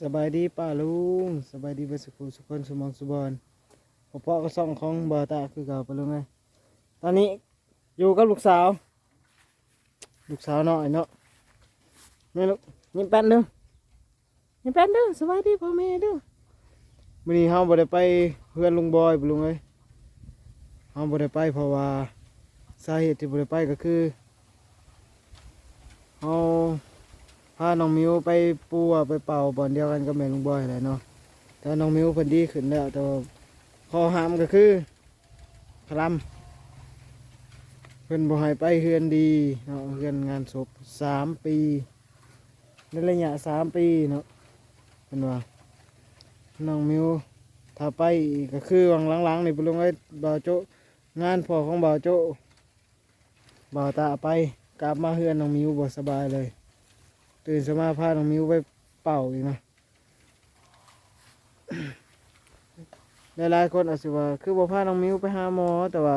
สบายดีป้าลุงสบายดีเบสุขุสุขคนสมองสุบอนพ่อพ่อก็ส่องของบอตาคือเก่าป้าลุงไงตอนนี้อยู่กับลูกสาว ลูกสาวน้อยเนาะนี่ลูกยิ้มแป้นเด้อยิ้มแป้นเด้อสบายดีพ่อแม่เด้อวันนี้เฮาบ่ได้ไปเพื่อนลุงบอยป้าลุงเอ้ยเฮาบ่ได้ไปเพราะว่าสาเหตุที่บ่ได้ไปก็คือเฮา พาน้องมิวไปปูอะไปเป่าบอลเดียวกันกับแม่ลุงบอยแหละเนาะแต่น้องมิวเพิ่นดีขึ้นแล้วแต่ข้อห้ามก็คือคลำเพิ่นบ่ให้ไปเฮือนดีเนาะเฮือนงานศพสามปีในระยะสามปีเนาะเพิ่นว่าน้องมิวถ้าไปก็คือวังหลังๆนี่ไปลงไอ้บ่าวโจงานพ่อของบ่าวโจบ่าวตาไปกลับมาเฮือนน้องมิวบ่สบายเลย ตื่นสมาพาน้องมิวไปเป่าอีกนะหลายๆคนอาจจะว่าคือบ่พาน้องมิวไปหาหมอแต่ว่า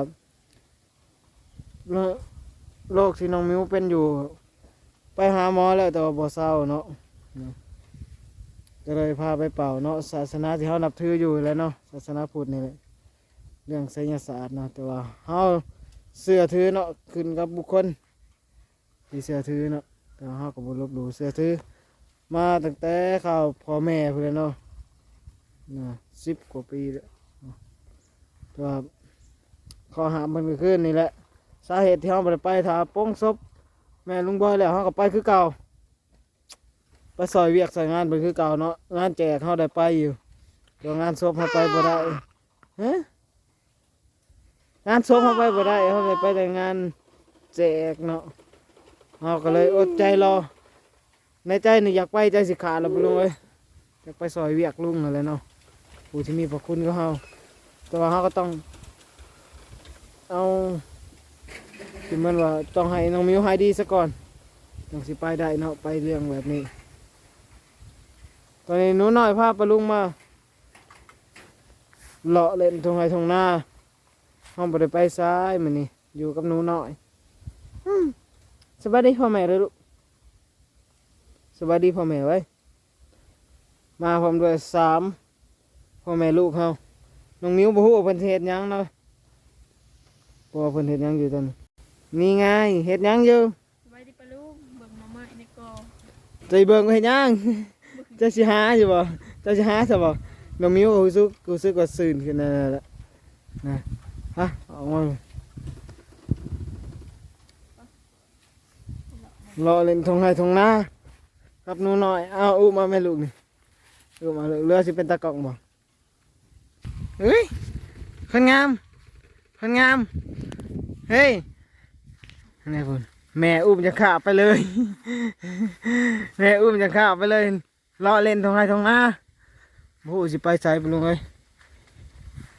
โรคที่น้องมิวเป็นอยู่ ไปหาหมอแล้วแต่ว่าบ่เศร้าเนาะก็เลยพาไปเป่าเนาะศาสนาที่เขานับถืออยู่แล้วเนาะศาสนาพุทธนี่แหละเรื่องไสยศาสตร์เนาะแต่ว่าเขาเสื้อถือเนาะขึ้นกับบุคคลที่เสื้อถือเนาะ แต่ว่าเขาก็บ่ลบหลู่เสื้อถือ มาตั้งแต่ข่าวพ่อแม่พุ่นแหล้วเนาะนะสิบกว่าปีแล้วต่ว่าข้อหามันก็คือนี่แหละสาเหตุที่เขาบ่ไปไปถาโป้งศพแม่ลุงบอยแล้วเขาก็ไปคือเก่าไปซอยเวียกซอยงานไปคือเก่าเนาะงานแจกเขาได้ไปอยู่ต่ว่างานศพเขาไปบ่ได้ฮะงานศพเขาไปบ่ได้เขาได้ไปแต่งานแจกเนาะ เราก็เลยอดใจรอ ในใจนี่อยากไปใจสิขาดแล้วลุงเอ้ยอยากไปซอยเวียกลุงนั่นแหละเนาะผู้ที่มีพระคุณก็เฮาแต่ว่าเฮาก็ต้อง เอาที่มันว่าต้องให้น้องมิวหายดีซะก่อนต้องสิไปได้เนาะไปเรื่องแบบนี้ ตอนนี้หนูน้อยพาปลาลุงมาเลาะเล่นทงไห้ทงหน้าห้องบ่ได้ไปซ้ายมันนี่อยู่กับหนูน้อย อืม สวัสดีพ่อแม่เลยลูกสวัสดีพ่อแม่ไว้ มาพร้อมด้วยสามพ่อแม่ลูกเขาน้องมิ้วบ่ฮู้ว่าเพิ่นสิเฮ็ดหยังเนาะบ่ว่าเพิ่นเฮ็ดหยังอยู่ตอนนี้นี่ไงเฮ็ดหยังอยู่ไว้ที่ปลาลูกเบิ่งมาใหม่ในกอใจเบิ่งว่าเฮ็ดหยังเจะสิหาอยู่บ่เจะสิหาซะบ่น้องมิ้วก็รู้สึกรู้สึกว่าซื่นขึ้นนั่นแหละนะฮะเออกมา รอเล่นทงไห้ทงนากับหนูน้อยเอาอุ้มมาแม่ลูกนี่อุ้มมาลูกเรือสิเป็นตะกองบ่เฮ้ยคนงามคนงามเฮ้ยนี่พุ่นแม่อุ้มจะขาไปเลย แม่อุ้มจะข้าไปเลยเลาะเล่นทงไห้ทงนาผู้สิไปใส่ไปลุงเอ้ย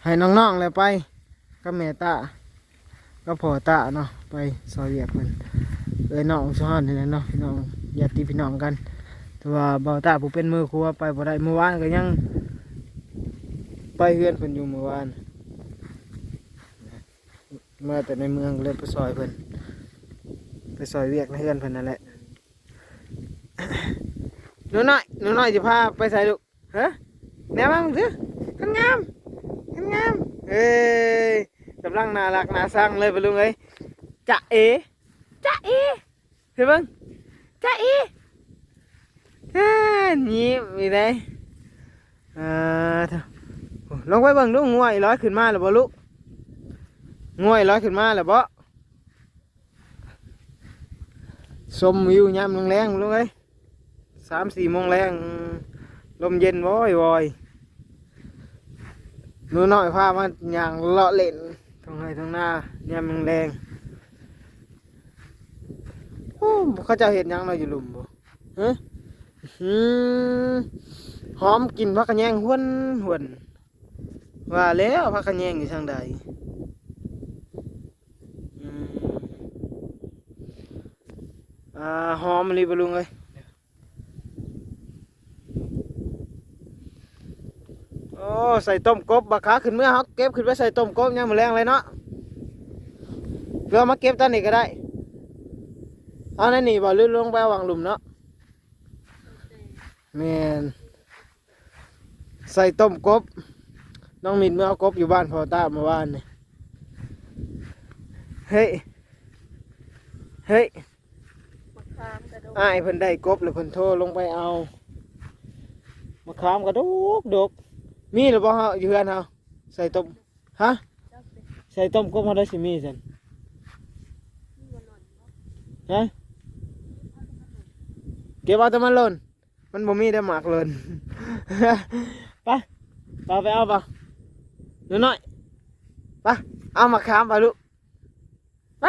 ให้น้องๆเลยไปก็แม่ตาก็พ่อตาเนาะไปซอยเวียกมัน เอ้ยน้องซ้อนนี่แหละเนาะพี่น้องญาติพี่น้องกันแต่ว่าเบาตาผู้เป็นมือครัวไปบ่ได้เมื่อวานก็ยัง ไปเฮือนเพิ่นอยู่เมื่อวานเมาแต่ในเมืองเลยไปซอยเพิ่นไปซอยเวียกในเฮือนเพิ่นนั่นแหละหนูน้อยหนูน้อยจะพาไปใส่ลูกฮะแนวบ้างสิขันงามขันงามเอ้ยกำลังน่ารักน่าสร้างเลยไปลุงเอ้ยจะเอ จะเอเห็นบ้างจะเออ่ายิ้มมีได้อ่าเอะโอ้ลองไปเบิ่งดูง่วยร้อยขึ้นมาหรือบ่ลูกง่วยร้อยขึ้นมาหรือบ่ชมวิวยามแรงๆลุงเอ้ยสามสี่โมงแรงลมเย็นวอยวอยนูน้อยพามาอย่างเลาะเล่นตรงไหนตรงหน้ายามแรง โอ้เขาเจะเห็นยังเราอยู่หลุมบ่ฮะหอมกลินพักกระแยงหวนหวนว่าแล้วพักกระแยงอยู่ทางใดอ่าหอมเลยบลุงเอ้ยโอ้ใส่ต้มกบบักขาขึ้นเมื่อเขาเก็บขึ้นไปใส่ต้มกบเนี่ยมมือแรงเลยเนาะเรือมาเก็บตอนนี้ก็ได้ เอาในนี่บ่ลื่นลงไปวางหลุมเนาะแมนใส่ต้มกบ น้องมินเมื่อเอากบอยู่บ้านพอตาเมื่อวานนี่เฮ้ย เฮ้ยมะขามกระโดดอ้ายเพิ่นได้กบแล้วเพิ่นโทรลงไปเอามะขามกระดกดกมีหรือบ่เฮาอยู่เฮือนเฮาใส่ต้มฮะจักเป็นใส่ต้มกบเฮาได้สิมีซั่นที่วันหล่นเนาะฮะเก็บเอาแต่มันหล่นมันบ่มีได้หมากหล่นไปไปไปเอาปะหนูน้อยไปเอามะขามไปลูกไป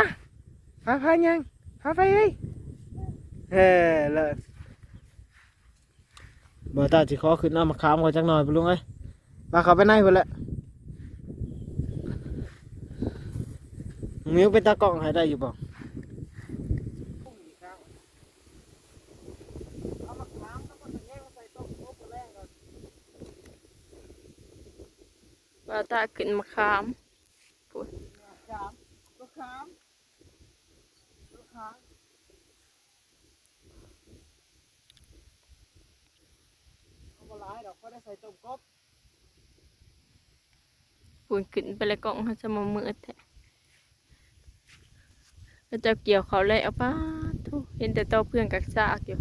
พาพายังพาไปเฮ้ยเฮ้เลิศบ่ตาสิขอขึ้นเอามะขามก่อนจักหน่อยไปลุงเอ้ยไปเขาไปในพุ่นละมิวเป็นตากล้องให้ได้อยู่บ่ บ่าวตาขึ้นมะขามพูดลูกค้าลูกค้าเอามาหลายดอกก็ได้ใส่ต้มกบพูดขึ้นไปเลยกล่องเขาจะมามืดแท้แล้วเจะเกี่ยวเขาเลยเอาป้าทุเห็นแต่เต่าเพื่อนกักซากอยู่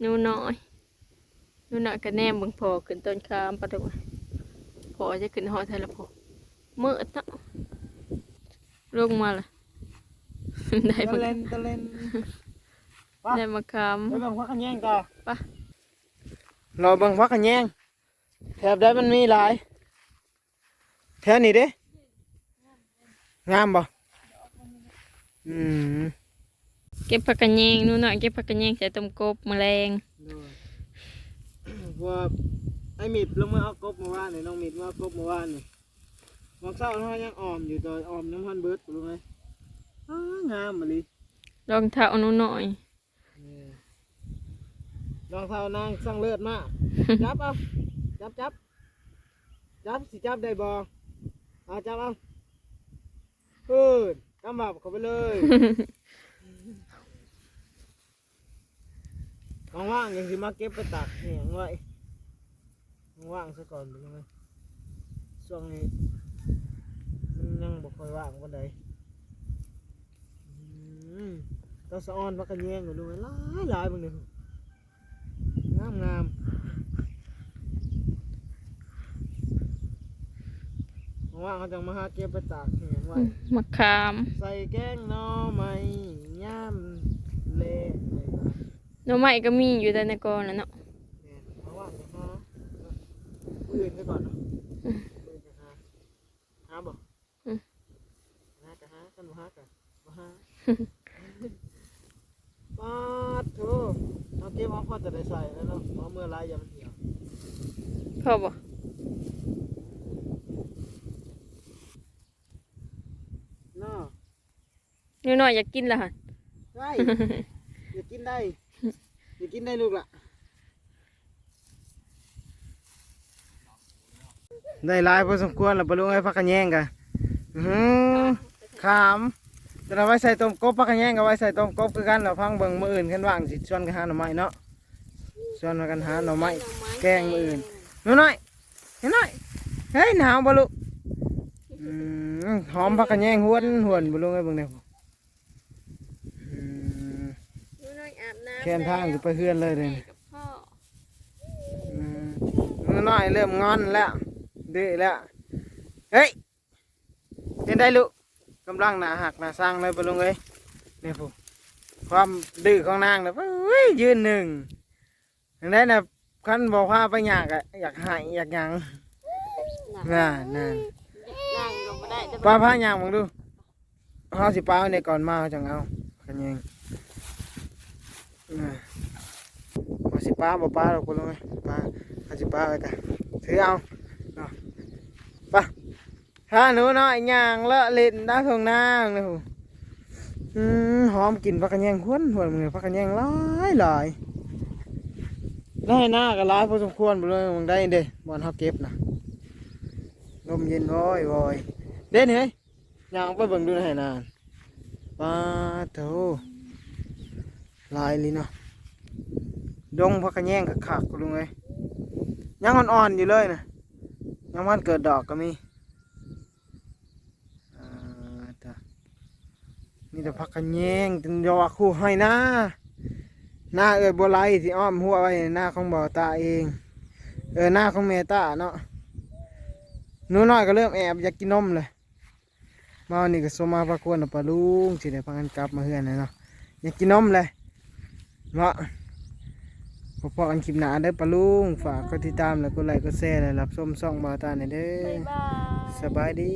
หนูน้อย หนูน้อยก็แนมเบิ่งพอขึ้นต้นคามปะทุกพอจะขึ้นหอไทยละพอมืดเนาะลงมาละได้ตะมาเล่นตะเล่นได้มาคามไปเบิ่งพักกันแย่งต่อไปเราเบิ่งพักกันแย่งแถบได้มันมีหลายแถวนี้เด้งามบ่อืมเก็บผักกระเยงหนูน้อยเก็บผักกระเยงใส่ต้มกบแมลงเพราะ ว่าไอ้มิดลงมาเอากบเมื่อวานนี่น้องมิดมาเอากบเมื่อวานนี่มองเศร้าเนาะยังออมอยู่ตอนออมน้ำพันเบิดรู้ไหมอ้างามมาลิรองเท้าหนูน้อยลองเท้านางสั่งเลือดมากจับเอาจับจับจับสิจับได้บ่เอาจับเอาเฮ้ยกำบับเข้าไปเลยว่างๆยังสิมาเก็บไปตากเหนียงไว้ ว่างๆซะก่อนรู้ไหมช่วงนี้มันยังบ่ค่อยว่างปานใดอืมต้องสะออนพักกันแย่งอยู่รู้ไหมหลายหลายๆบางเดียวงามงามว่างๆเขาจะมาหาเก็บไปตากแห้งไว้มะขาม ใส่แกงหน่อไม้ย่ามเละหน่อไม้ก็มีอยู่แต่ในกอน่ะเนาะ เนี่ยเพราะว่าจะหา อื่นไปก่อนเนาะอื่นจะหาหาบ่หาจะหากันบ่หากันบ่หาปาดโถเอาเก็บเอาพอจะได้ใส่แล้วเนาะเอาเมื่อไรอย่ามันเหี่ยวพอบ่เนาะหนูน้อยอยากกินละหั่นได้อย่ากินได้อย่ากินได้ลูกละ ได้หลายพอสมควรแล้วปลุงไอ้พักกันแย่งกันอื้อหือขามจะเอาไว้ใส่ต้มกบพักกันแย่งกับไว้ใส่ต้มกบคือกันเราพังเบิ่งมืออื่นกันว่างสิชวนกันหาหน่อไม้เนาะชวนกันหาหน่อไม้แกงมืออื่นหนูน้อยหนูน้อยเฮ้ยหนาวบ่ลูกอืมหอมพักกันแย่งหวนหวนปลุงไอ้เบิ่งเด้ออืมหนูน้อยอาบน้ำแค่นทางอยู่ไปเฮือนเลยเลยกับพ่ออืมมือน้อยเริ่มงอนแล้ว ดื้อแล้วเฮ้ยเห็นได้ลูกกำลังหนาหักหนาสร้างเลยปลุงเอ้ยนี่ผู้ความดื้อของนางนะเฮ้ยยืนหนึ่งอย่างนั้นนะคันบอกว่าไปอยากอะอยากหายอยากหยังน่าน่านั่งลาได้แต่าหยังมึงดูเขาสิป้าในก่อนมาจังเอากันยังน่ามาสิป้าบอกป้าหรอกปลุงเอ้ยป้าเขาสิป้าไปกันถือเอา ปะถ้าหนูน้อยย่างเลอะเล่นดาวทงนางเลยหูอืมหอมกลิ่นผักกระแยงหวนหวนมือผักกระแยงหลายลายได้หน้าก็หลายพอสมควรไปเลยมึงได้เด้บอลเขาเก็บนะลมเย็นวอยวอยเด่นเฮ้ยย่างไปเบิ่งดูใหน่อยนานปลาโถลายลยเนาะดงพักกระแยงคักๆลุงเอ้ยยังอ่อนๆอยู่เลยนะ ยังมันเกิดดอกก็มีอ่านี่แต่พักกระแยงจนยอคู่ให้หน้าหน้าเอ้ยบัวไลที่อ้อมหัวไว้หน้าของบ่าวตาเอง เออหน้าของเมตาเนาะนูน้อยก็เริ่มแอบอยากกินนมเลยมาวันนี้ก็สมมาประกวดปลาลุงสิได้พากันกลับมาเฮือนเลยเนาะอยากกินนมเลยเนาะ พบกันคลิปหน้าเด้อปลาลุง ฝากกดติดตามแล้วกดไลค์กดแชร์แล้วรับชมช่องบาวตาหน่อยเด้อบ๊ายบาย สบายดี